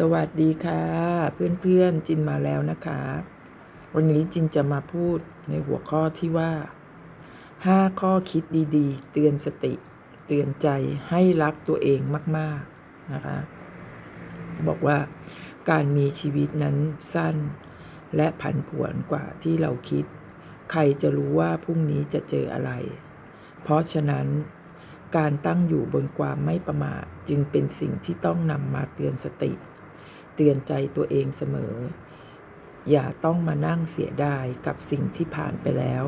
สวัสดีค่ะ เพื่อนๆจินมาแล้วนะคะ วันนี้จินจะมาพูดในหัวข้อที่ว่า 5 ข้อคิดดีๆ เตือนสติ เตือนใจให้รักตัวเองมาก ๆ นะคะ บอกว่าการมีชีวิตนั้นสั้น และผันผวนกว่าที่เราคิด ใครจะรู้ว่าพรุ่งนี้จะเจออะไร เพราะฉะนั้นการตั้งอยู่บนความไม่ประมาทจึงเป็นสิ่งที่ต้องนำมาเตือนสติ เตือนใจตัวเองเสมอ อย่าต้องมานั่งเสียดายกับสิ่งที่ผ่านไปแล้ว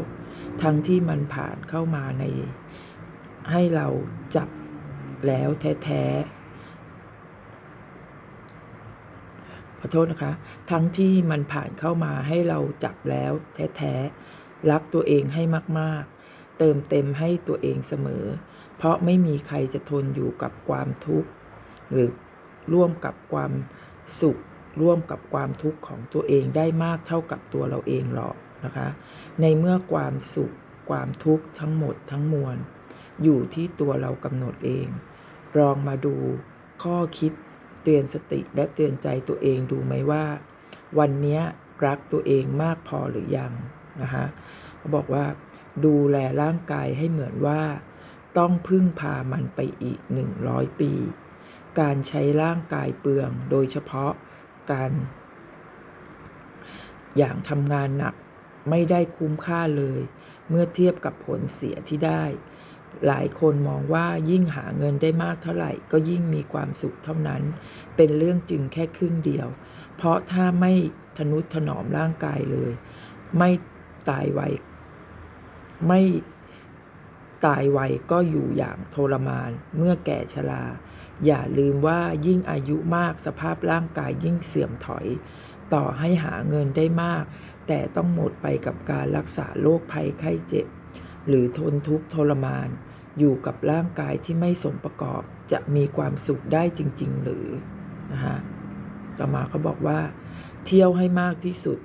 ทั้งที่มันผ่านเข้ามาใน ให้เราจับแล้วแท้ๆขอโทษนะคะ ทั้งที่มันผ่านเข้ามาให้เราจับแล้วแท้ๆรักตัวเองให้มากๆ เติมเต็มให้ตัวเองเสมอ เพราะไม่มีใครจะทนอยู่กับความทุกข์หรือร่วมกับความ สุขร่วมกับความทุกข์ของตัวเองได้มากเท่ากับตัวเราเองหรอกนะคะ ในเมื่อความสุขความทุกข์ทั้งหมดทั้งมวล อยู่ที่ตัวเรากำหนดเองลองมาดูข้อคิดเตือนสติและเตือนใจตัวเองดูไหมว่า วันนี้รักตัวเองมากพอหรือยังนะคะเขาบอกว่า ดูแลร่างกายให้เหมือนว่า ต้องพึ่งพามันไปอีก 100 ปี การใช้ร่างกายเปลือง โดยเฉพาะการ อย่างทำงานหนักไม่ได้คุ้มค่าเลย เมื่อเทียบกับผลเสียที่ได้ หลายคนมองว่ายิ่งหาเงินได้มากเท่าไหร่ ก็ยิ่งมีความสุขเท่านั้น เป็นเรื่องจริงแค่ครึ่งเดียว เพราะถ้าไม่ทนุถนอมร่างกายเลย ไม่ตายไวไม่ตายไวก็อยู่อย่างทรมานเมื่อแก่ชรา อย่าลืมว่ายิ่งอายุมากสภาพร่างกายยิ่งเสื่อมถอย ต่อให้หาเงินได้มาก แต่ต้องหมดไปกับการรักษาโรคภัยไข้เจ็บ หรือทนทุกข์ทรมาน อยู่กับร่างกายที่ไม่สมประกอบจะมีความสุขได้จริง ๆ หรือนะฮะต่อมาเขาบอกว่า เที่ยวให้มากที่สุด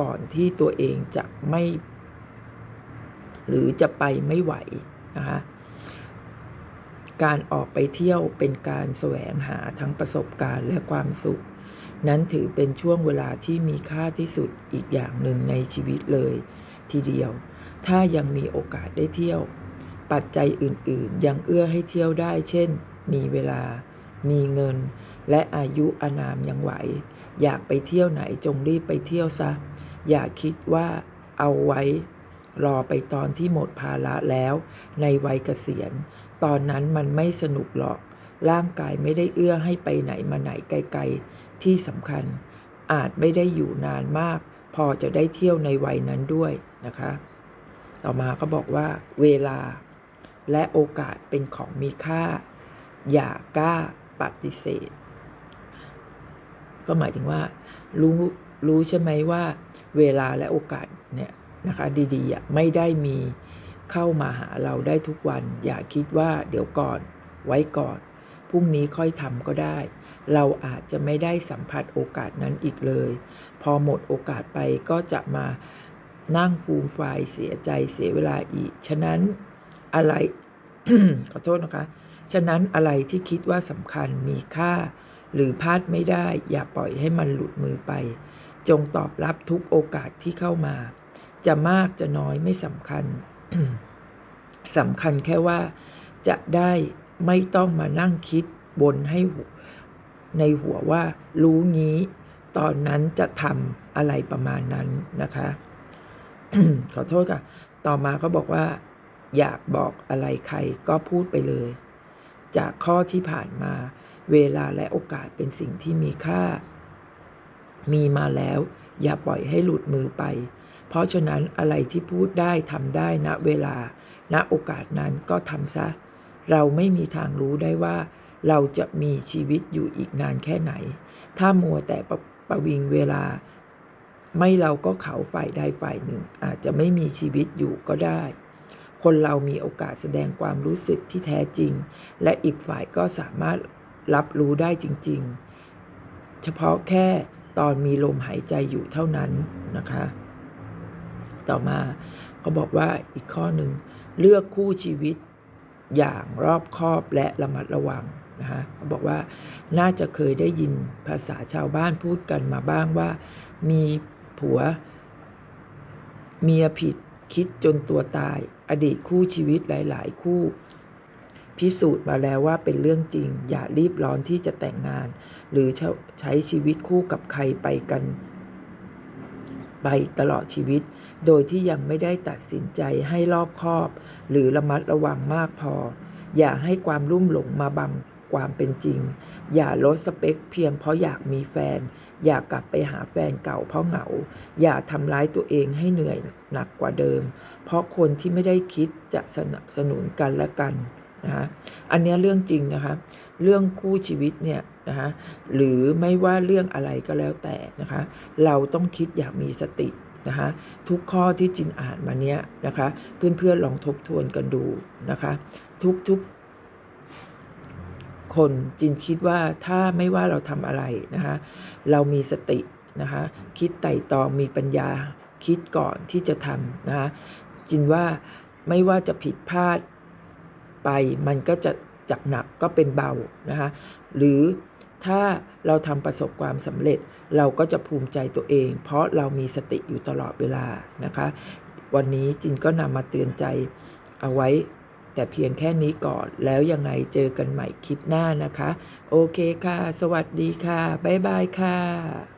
ก่อนที่ตัวเองจะไม่ หรือจะไปไม่ไหวนะคะ การออกไปเที่ยวเป็นการแสวงหาทั้งประสบการณ์และความสุข นั้นถือเป็นช่วงเวลาที่มีค่าที่สุดอีกอย่างหนึ่งในชีวิตเลย ทีเดียว ถ้ายังมีโอกาสได้เที่ยว ปัจจัยอื่นๆ ยังเอื้อให้เที่ยวได้ เช่น มีเวลา มีเงิน และอายุอานามยังไหว อยากไปเที่ยวไหนจงรีบไปเที่ยวซะ อย่าคิดว่าเอาไว้ รอไปตอนที่หมดภาระแล้วในวัยเกษียณ ตอนนั้นมันไม่สนุกหรอก ร่างกายไม่ได้เอื้อให้ไปไหนมาไหนไกลๆ ที่สำคัญ อาจไม่ได้อยู่นานมาก พอจะได้เที่ยวในวัยนั้นด้วยนะคะ ต่อมาก็บอกว่า เวลา และโอกาสเป็นของมีค่า อย่ากล้าปฏิเสธ ก็หมายถึงว่า รู้รู้ใช่ไหมว่า เวลาและโอกาสเนี่ย นะคะ ดีๆไม่ได้มีเข้ามาหาเราได้ทุกวัน อย่าคิดว่าเดี๋ยวก่อนไว้ก่อนพรุ่งนี้ค่อยทำก็ได้ เราอาจจะไม่ได้สัมผัสโอกาสนั้นอีกเลย พอหมดโอกาสไปก็จะมานั่งฟูมไฟเสียใจเสียเวลาอีก ฉะนั้นอะไร ขอโทษนะคะ ฉะนั้นอะไรที่คิดว่าสำคัญมีค่า หรือพลาดไม่ได้ อย่าปล่อยให้มันหลุดมือไป จงตอบรับทุกโอกาสที่เข้ามา จะมากจะน้อยไม่สำคัญสำคัญแค่ว่าจะได้ไม่ต้องมานั่งคิดบนให้ในหัวว่ารู้งี้ ตอนนั้นจะทำอะไรประมาณนั้นนะคะ ขอโทษค่ะ ต่อมาเขาบอกว่า อยากบอกอะไรใครก็พูดไปเลย จากข้อที่ผ่านมา เวลาและโอกาสเป็นสิ่งที่มีค่า มีมาแล้ว อย่าปล่อยให้หลุดมือไป เพราะฉะนั้นอะไรที่พูดได้ทำได้ณเวลา ณโอกาสนั้นก็ทำซะ เราไม่มีทางรู้ได้ว่า เราจะมีชีวิตอยู่อีกนานแค่ไหน ถ้ามัวแต่ประประวิงเวลา ไม่เราก็เขาฝ่ายใดฝ่ายหนึ่ง อาจจะไม่มีชีวิตอยู่ก็ได้คนเรามีโอกาสแสดงความรู้สึกที่แท้จริง และอีกฝ่ายก็สามารถรับรู้ได้จริง ๆ เฉพาะแค่ ตอนมีลมหายใจอยู่เท่านั้นนะคะ ต่อมาเขาบอกว่าอีกข้อหนึ่งเลือกคู่ชีวิตอย่างรอบคอบและระมัดระวังนะคะเขาบอกว่าน่าจะเคยได้ยินภาษาชาวบ้านพูดกันมาบ้างว่า มีผัว เมียผิดคิดจนตัวตาย อดีตคู่ชีวิตหลาย ๆ คู่ พิสูจน์มาแล้วว่าเป็นเรื่องจริง อย่ารีบร้อนที่จะแต่งงาน หรือใช้ช,ชีวิตคู่กับใครไปกัน ไปตลอดชีวิต โดยที่ยังไม่ได้ตัดสินใจให้รอบคอบ หรือระมัดระวังมากพอ อย่าให้ความรุ่มหลงมาบังความเป็นจริง อย่าลดสเปคเพียงเพราะอยากมีแฟน อย่ากลับไปหาแฟนเก่าเพราะเหงา อย่าทำร้ายตัวเองให้เหนื่อยหนักกว่าเดิม เพราะคนที่ไม่ได้คิดจะสนับสนุนกันและกัน นะคะอันนี้เรื่องจริงนะคะ เรื่องคู่ชีวิตเนี่ยนะคะหรือไม่ว่าเรื่องอะไรก็แล้วแต่นะคะ เราต้องคิดอย่างมีสตินะคะทุกข้อที่จินอ่านมาเนี้ยนะคะ เพื่อนๆลองทบทวนกันดูนะคะ ทุกๆคนจินคิดว่าถ้าไม่ว่าเราทำอะไรนะคะ เรามีสตินะคะคิดไต่ตองมีปัญญาคิดก่อนที่จะทำนะคะจินว่าไม่ว่าจะผิดพลาด ไปมันก็จะจากหนักก็เป็นเบานะคะหรือถ้าเราทำประสบความสำเร็จเราก็จะภูมิใจตัวเอง เพราะเรามีสติอยู่ตลอดเวลานะคะ วันนี้จินก็นำมาเตือนใจเอาไว้ แต่เพียงแค่นี้ก่อนแล้วยังไงเจอกันใหม่คลิปหน้านะคะ โอเคค่ะ สวัสดีค่ะ บ๊ายบายค่ะ